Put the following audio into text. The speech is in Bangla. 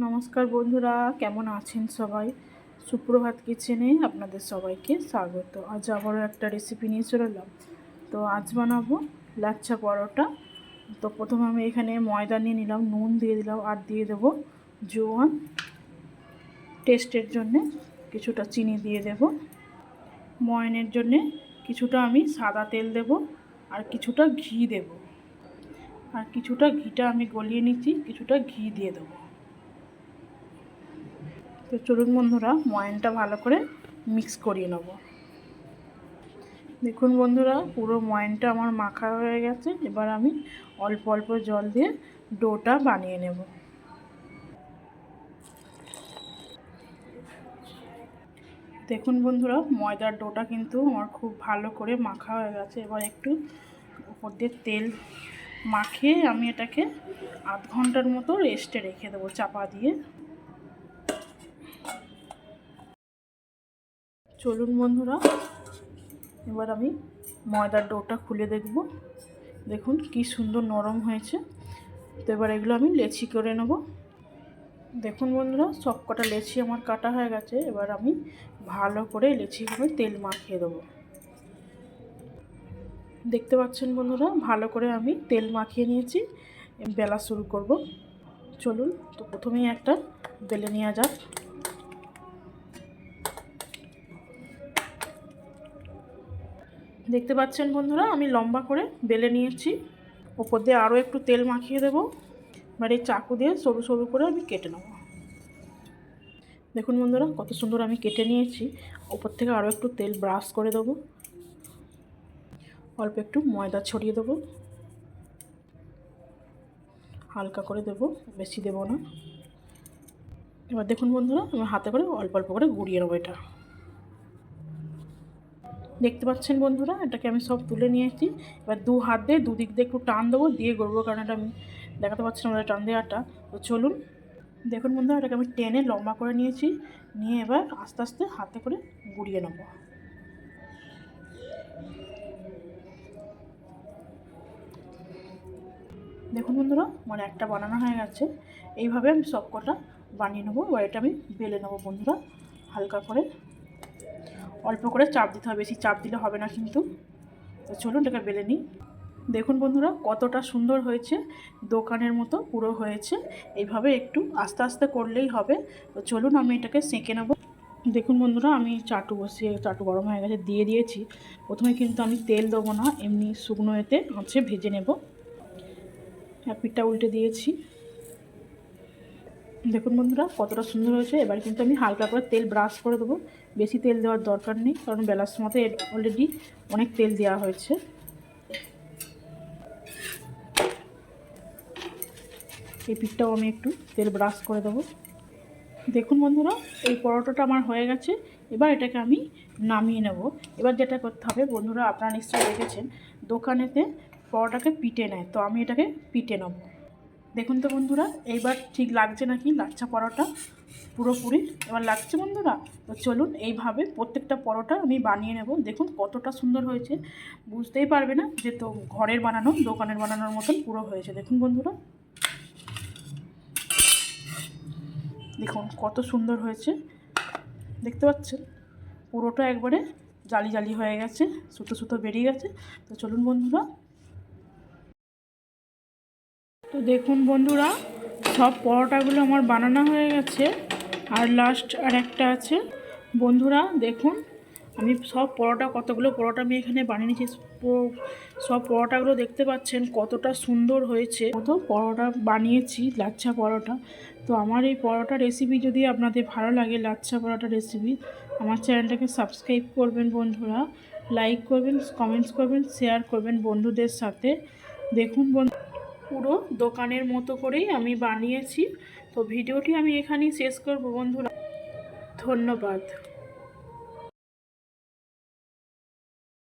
নমস্কার বন্ধুরা, কেমন আছেন সবাই? সুপ্রভাত কিচেনে আপনাদের সবাইকে স্বাগত। আজ আবারও একটা রেসিপি নিয়ে চলে এলাম। তো আজ বানাবো লাচ্ছা পরোটা। তো প্রথমে আমি এখানে ময়দা নিয়ে নিলাম, নুন দিয়ে দিলাম আর দিয়ে দেবো জোয়ান। টেস্টের জন্যে কিছুটা চিনি দিয়ে দেব। ময়নের জন্যে কিছুটা আমি সাদা তেল দেব আর কিছুটা ঘি দেব। আর কিছুটা ঘিটা আমি গলিয়ে নিচ্ছি, কিছুটা ঘি দিয়ে দেবো। তো চলুন বন্ধুরা, ময়নটা ভালো করে মিক্স করিয়ে নেব। দেখুন বন্ধুরা, পুরো ময়নটা আমার মাখা হয়ে গেছে। এবার আমি অল্প অল্প জল দিয়ে ডোটা বানিয়ে নেব। দেখুন বন্ধুরা, ময়দার ডোটা কিন্তু আমার খুব ভালো করে মাখা হয়ে গেছে। এবার একটু উপর দিয়ে তেল মাখিয়ে আমি এটাকে আধ ঘণ্টার মতো রেস্টে রেখে দেবো, চাপা দিয়ে। চলুন বন্ধুরা, এবার আমি ময়দার ডোটা খুলে দেখব। দেখুন কি সুন্দর নরম হয়েছে। তো এবার এগুলো আমি লেচি করে নেব। দেখুন বন্ধুরা, সব কটা লেচি আমার কাটা হয়ে গেছে। এবার আমি ভালো করে লেচিগুলো তেল মাখিয়ে দেবো। দেখতে পাচ্ছেন বন্ধুরা, ভালো করে আমি তেল মাখিয়ে নিয়েছি। বেলা শুরু করব। চলুন, তো প্রথমেই একটা বেলে নেওয়া যাক। দেখতে পাচ্ছেন বন্ধুরা, আমি লম্বা করে বেলে নিয়েছি। ওপর দিয়ে আরও একটু তেল মাখিয়ে দেবো। এবার এই চাকু দিয়ে সরু সরু করে আমি কেটে নেব। দেখুন বন্ধুরা, কত সুন্দর আমি কেটে নিয়েছি। ওপর থেকে আরও একটু তেল ব্রাশ করে দেবো। অল্প একটু ময়দা ছড়িয়ে দেবো। হালকা করে দেবো, বেশি দেবো না। এবার দেখুন বন্ধুরা, আমি হাতে করে অল্প অল্প করে গুড়িয়ে নেব এটা। দেখতে পাচ্ছেন বন্ধুরা, এটাকে আমি সব তুলে নিয়েছি। এবার দু হাত দিয়ে দুদিক দিয়ে একটু টান দেবো, দিয়ে গড়বো কারণ এটা আমি দেখাতে পাচ্ছি না টান দেওয়াটা। তো চলুন, দেখুন বন্ধুরা, এটাকে আমি টেনে লম্বা করে নিয়েছি। নিয়ে এবার আস্তে আস্তে হাতে করে গুড়িয়ে নেব। দেখুন বন্ধুরা মানে একটা বানানো হয়ে গেছে। এইভাবে আমি সব কটা বানিয়ে নেব, এবার এটা আমি বেলে নেব বন্ধুরা, হালকা করে। অল্প করে চাপ দিতে হবে, বেশি চাপ দিলে হবে না কিন্তু। তো চলুন এটাকে বেলে নিই। দেখুন বন্ধুরা, কতটা সুন্দর হয়েছে, দোকানের মতো পুরো হয়েছে। এইভাবে একটু আস্তে আস্তে করলেই হবে। তো চলুন আমি এটাকে সেঁকে নেব। দেখুন বন্ধুরা, আমি চাটু বসিয়ে, চাটু গরম হয়ে গেছে, দিয়ে দিয়েছি। প্রথমে কিন্তু আমি তেল দেবো না, এমনি শুকনো এতে হচ্ছে ভেজে নেব। পিঠটা উল্টে দিয়েছি। দেখুন বন্ধুরা, কতটা সুন্দর হয়েছে। এবার কিন্তু আমি হালকা করে তেল ব্রাশ করে দেবো। বেশি তেল দেওয়ার দরকার নেই, কারণ বেলার সময় অলরেডি অনেক তেল দেওয়া হয়েছে। এই পিঠটাও আমি একটু তেল ব্রাশ করে দেবো। দেখুন বন্ধুরা, এই পরোটাটা আমার হয়ে গেছে। এবার এটাকে আমি নামিয়ে নেব। এবার যেটা করতে হবে, বন্ধুরা, আপনারা নিশ্চয়ই দেখেছেন, দোকানেতে পরোটাকে পিটে নেয়, তো আমি এটাকে পিটে নেব। দেখুন তো বন্ধুরা, এইবার ঠিক লাগছে নাকি লাচ্ছা পরোটা? পুরোপুরি। এবার লাগছে বন্ধুরা? তো চলুন এইভাবে প্রত্যেকটা পরোটা আমি বানিয়ে নেব। দেখুন কতটা সুন্দর হয়েছে। বুঝতেই পারবে না যে তো ঘরের বানানো, দোকানের বানানোর মতন পুরো হয়েছে। দেখুন বন্ধুরা। দেখুন কত সুন্দর হয়েছে। দেখতে পাচ্ছেন? পুরোটা একবারে জালি জালি হয়ে গেছে, সুতো সুতো বেরিয়ে গেছে। তো চলুন বন্ধুরা তো দেখুন বন্ধুরা, সব পরোটাগুলো আমার বানানো হয়ে গেছে, আর লাস্ট আর একটা আছে। বন্ধুরা, দেখুন, আমি সব পরোটা, কতগুলো পরোটা আমি এখানে বানিয়ে নিয়েছি। সব পরোটাগুলো দেখতে পাচ্ছেন কতটা সুন্দর হয়েছে। কত পরোটা বানিয়েছি, লাচ্ছা পরোটা। তো আমার এই পরোটা রেসিপি যদি আপনাদের ভালো লাগে, লাচ্ছা পরোটা রেসিপি আমার চ্যানেলটাকে সাবস্ক্রাইব করবেন বন্ধুরা। লাইক করবেন কমেন্টস করবেন শেয়ার করবেন বন্ধুদের সাথে। দেখুন বন্ধু পুরো দোকানের মতো করেই আমি বানিয়েছি। তো ভিডিওটি আমি এখানেই শেষ করব বন্ধুরা। ধন্যবাদ।